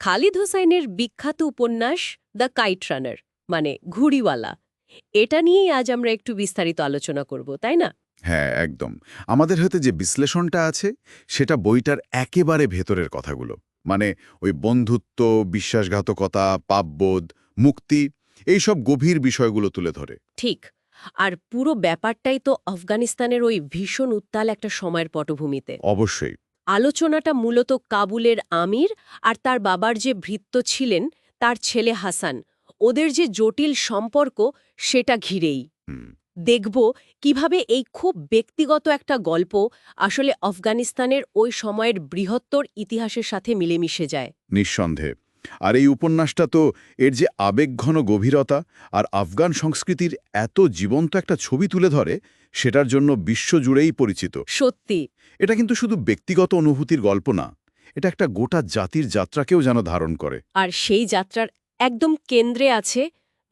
খালিদ হোসাইনের বিখ্যাত উপন্যাস দ্য কাইট রানার মানে ঘুড়িওয়ালা। এটা নিয়েই আজ আমরা একটু বিস্তারিত আলোচনা করব তাই না? হ্যাঁ একদম। আমাদের হাতে যে বিশ্লেষণটা আছে সেটা বইটার একেবারে ভেতরের কথাগুলো। মানে ওই বন্ধুত্ব বিশ্বাসঘাতকতা পাপবোধ মুক্তি এই সব গভীর বিষয়গুলো তুলে ধরে। ঠিক। আর পুরো ব্যাপারটাই তো আফগানিস্তানের ওই ভীষণ উত্তাল একটা সময়ের পটভূমিতে। অবশ্যই। আলোচনাটা মূলত কাবুলের আমির আর তার বাবার যে ভৃত্য ছিলেন তার ছেলে হাসান। ওদের যে জটিল সম্পর্ক সেটা ঘিরেই। দেখব কীভাবে এই খুব ব্যক্তিগত একটা গল্প আসলে আফগানিস্তানের ওই সময়ের বৃহত্তর ইতিহাসের সাথে মিলেমিশে যায়। নিঃসন্দেহে। আর এই উপন্যাসটা তো এর যে আবেগঘন গভীরতা আর আফগান সংস্কৃতির এত জীবন্ত একটা ছবি তুলে ধরে সেটার জন্য বিশ্বজুড়েই পরিচিত। সত্যি। এটা কিন্তু শুধু ব্যক্তিগত অনুভূতির গল্প না এটা একটা গোটা জাতির যাত্রাকেও যেন ধারণ করে। আর সেই যাত্রার একদম কেন্দ্রে আছে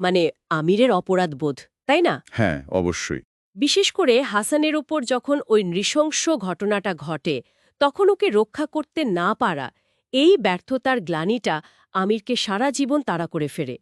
মানে আমিরের অপরাধবোধ তাই না? হ্যাঁ অবশ্যই। বিশেষ করে হাসানের ওপর যখন ওই নৃশংস ঘটনাটা ঘটে তখন ওকে রক্ষা করতে না পারা এই ব্যর্থতার গ্লানিটা আমিরকে সারা জীবন তাড়া করে ফেরে।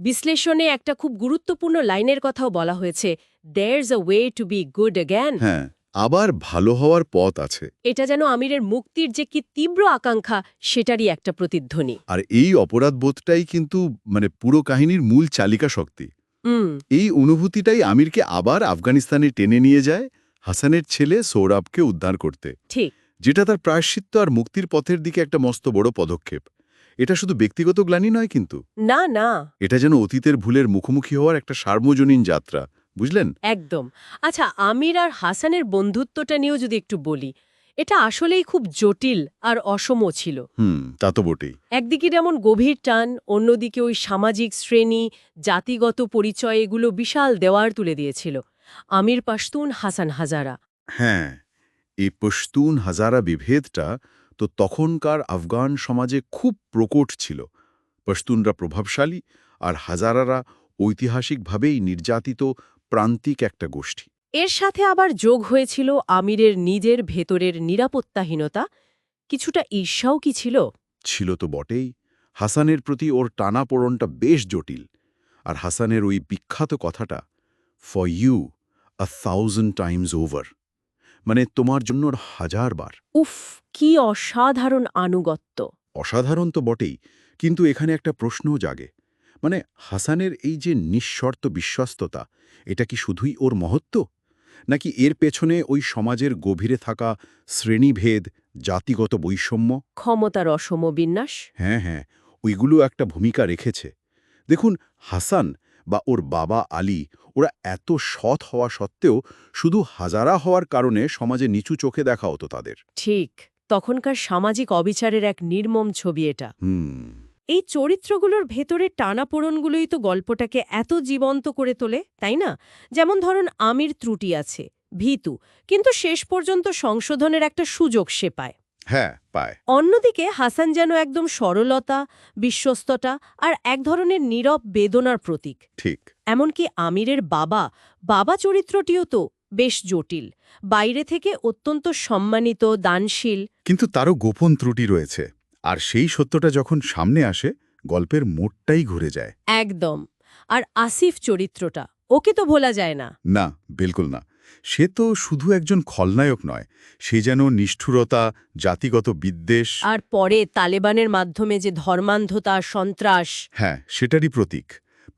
বিশ্লেষণে একটা খুব গুরুত্বপূর্ণ লাইনের কথাও বলা হয়েছে there's a way to be good again হ্যাঁ আবার ভালো হওয়ার পথ আছে। এটা যেন আমিরের মুক্তির যে কি তীব্র আকাঙ্ক্ষা সেটারই একটা প্রতিধ্বনি। আর এই অপরাধবোধটাই কিন্তু মানে পুরো কাহিনীর মূল চালিকা শক্তি। হুম। এই অনুভূতিটাই আমিরকে আবার আফগানিস্তানে টেনে নিয়ে যায় হাসানের ছেলে সৌরভকে উদ্ধার করতে। ঠিক। যেটা তার প্রায়শ্চিত্ত আর মুক্তির পথের দিকে একটা মস্ত বড় পদক্ষেপ। এটা শুধু ব্যক্তিগত গ্লানি নয় কিন্তু। না না। এটা যেন অতীতের ভুলের মুখোমুখি হওয়ার একটা সার্বজনীন যাত্রা বুঝলেন? একদম। আচ্ছা আমির আর হাসানের বন্ধুত্বটা নিয়েও যদি একটু বলি এটা আসলেই খুব জটিল আর অসম ছিল। হুম তা তো বটেই। একদিকে যেমন গভীর টান অন্যদিকে ওই সামাজিক শ্রেণি জাতিগত পরিচয় এগুলো বিশাল দেওয়ার তুলে দিয়েছিল। আমির পাশতুন হাসান হাজারা। হ্যাঁ এই পশতুন হাজারা বিভেদটা তো তখনকার আফগান সমাজে খুব প্রকট ছিল। পশতুনরা প্রভাবশালী আর হাজারারা ঐতিহাসিকভাবেই নির্যাতিত প্রান্তিক একটা গোষ্ঠী। এর সাথে আবার যোগ হয়েছিল আমিরের নিজের ভেতরের নিরাপত্তাহীনতা। কিছুটা ঈর্ষাও কি ছিল? ছিল তো বটেই। হাসানের প্রতি ওর টানাপোড়নটা বেশ জটিল। আর হাসানের ওই বিখ্যাত কথাটা for you a thousand times over মানে তোমার জন্য ওর হাজারবার উফ কি অসাধারণ আনুগত্য। অসাধারণ তো বটেই কিন্তু এখানে একটা প্রশ্নও জাগে। মানে হাসানের এই যে নিঃশর্ত বিশ্বস্ততা এটা কি শুধুই ওর মহত্ব? নাকি এর পেছনে ওই সমাজের গভীরে থাকা শ্রেণীভেদ জাতিগত বৈষম্য? ক্ষমতার অসম বিন্যাস। হ্যাঁ হ্যাঁ ওইগুলো একটা ভূমিকা রেখেছে। দেখুন হাসান বা ওর বাবা আলী ওরা এত সৎ হওয়া সত্ত্বেও শুধু হাজারা হওয়ার কারণে সমাজে নিচু চোখে দেখা হতো তাদের। ঠিক তখনকার সামাজিক অবিচারের এক নির্মম ছবি এটা। এই চরিত্রগুলোর ভেতরে টানাপোড়নগুলোই তো গল্পটাকে এত জীবন্ত করে তোলে তাই না? যেমন ধরুন আমির ত্রুটি আছে ভীতু কিন্তু শেষ পর্যন্ত সংশোধনের একটা সুযোগ সে পায়। হ্যাঁ পায়। অন্যদিকে হাসান যেন একদম সরলতা বিশ্বস্ততা আর এক ধরনের নীরব বেদনার প্রতীক। ঠিক। এমনকি আমিরের বাবা বাবা চরিত্রটিও তো বেশ জটিল। বাইরে থেকে অত্যন্ত সম্মানিত দানশীল। কিন্তু তারও গোপন ত্রুটি রয়েছে। আর সেই সত্যটা যখন সামনে আসে গল্পের মোড়টাই ঘুরে যায়। একদম। আর আসিফ চরিত্রটা ওকে তো ভোলা যায় না। না বিলকুল না। সে তো শুধু একজন খলনায়ক নয় সে যেন নিষ্ঠুরতা জাতিগত বিদ্বেষ আর পরে তালেবানের মাধ্যমে যে ধর্মান্ধতা সন্ত্রাস হ্যাঁ সেটারই প্রতীক।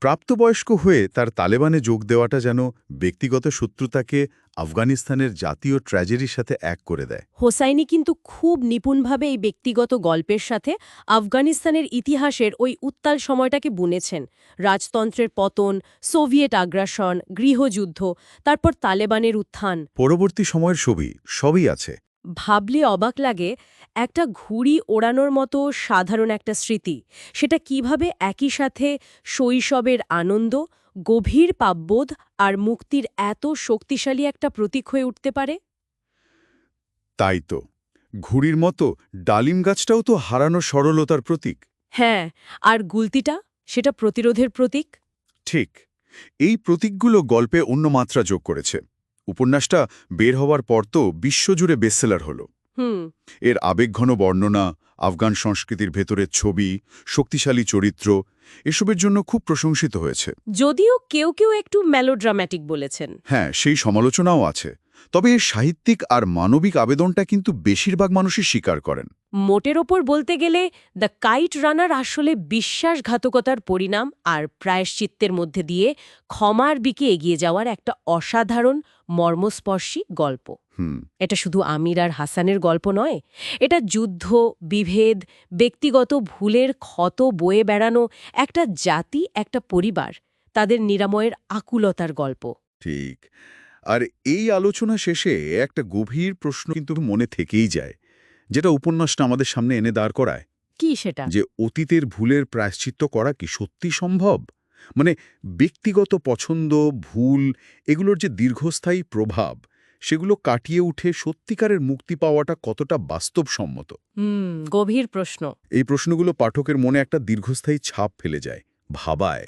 প্রাপ্তবয়স্ক হয়ে তার তালেবানে যোগ দেওয়াটা যেন ব্যক্তিগত শত্রুতাকে আফগানিস্তানের জাতীয় ট্র্যাজেডির সাথে এক করে দেয়। হোসাইনি কিন্তু খুব নিপুণভাবে এই ব্যক্তিগত গল্পের সাথে আফগানিস্তানের ইতিহাসের ওই উত্তাল সময়টাকে বুনেছেন। রাজতন্ত্রের পতন সোভিয়েট আগ্রাসন গৃহযুদ্ধ তারপর তালেবানের উত্থান। পরবর্তী সময়ের ছবি সবই আছে। ভাবলে অবাক লাগে একটা ঘুড়ি ওড়ানোর মতো সাধারণ একটা স্মৃতি। সেটা কীভাবে একই সাথে শৈশবের আনন্দ গভীর পাববোধ আর মুক্তির এত শক্তিশালী একটা প্রতীক হয়ে উঠতে পারে? তাই তো। ঘুড়ির মতো ডালিম গাছটাও তো হারানো সরলতার প্রতীক। হ্যাঁ আর গুলতিটা সেটা প্রতিরোধের প্রতীক? ঠিক। এই প্রতীকগুলো গল্পে অন্য মাত্রা যোগ করেছে। উপন্যাসটা বের হওয়ার পর তো বিশ্বজুড়ে বেসেলার হল। হুম। এর আবেগঘন বর্ণনা আফগান সংস্কৃতির ভেতরের ছবি শক্তিশালী চরিত্র এসবের জন্য খুব প্রশংসিত হয়েছে। যদিও কেউ কেউ একটু মেলোড্রামাটিক বলেছেন। হ্যাঁ সেই সমালোচনাও আছে। তবে সাহিত্যিক আর মানবিক আবেদনটা কিন্তু বেশিরভাগ মানুষই স্বীকার করেন। মোটের ওপর বলতে গেলে দ্য কাইট রানার আসলে বিশ্বাসঘাতকতার পরিণাম আর প্রায়শ্চিত্তের মধ্যে দিয়ে ক্ষমার দিকে এগিয়ে যাওয়ার একটা অসাধারণ মর্মস্পর্শী গল্প। হুম। এটা শুধু আমির আর হাসানের গল্প নয় এটা যুদ্ধ বিভেদ ব্যক্তিগত ভুলের ক্ষত বয়ে বেড়ানো একটা জাতি একটা পরিবার তাদের নিরাময়ের আকুলতার গল্প। ঠিক। আর এই আলোচনা শেষে একটা গভীর প্রশ্ন কিন্তু মনে থেকেই যায় যেটা উপন্যাসটা আমাদের সামনে এনে দাঁড় করায়। কি সেটা? যে অতীতের ভুলের প্রায়শ্চিত্ত করা কি সত্যি সম্ভব? মানে ব্যক্তিগত পছন্দ ভুল এগুলোর যে দীর্ঘস্থায়ী প্রভাব সেগুলো কাটিয়ে উঠে সত্যিকারের মুক্তি পাওয়াটা কতটা বাস্তবসম্মত? গভীর প্রশ্ন। এই প্রশ্নগুলো পাঠকের মনে একটা দীর্ঘস্থায়ী ছাপ ফেলে যায় ভাবায়।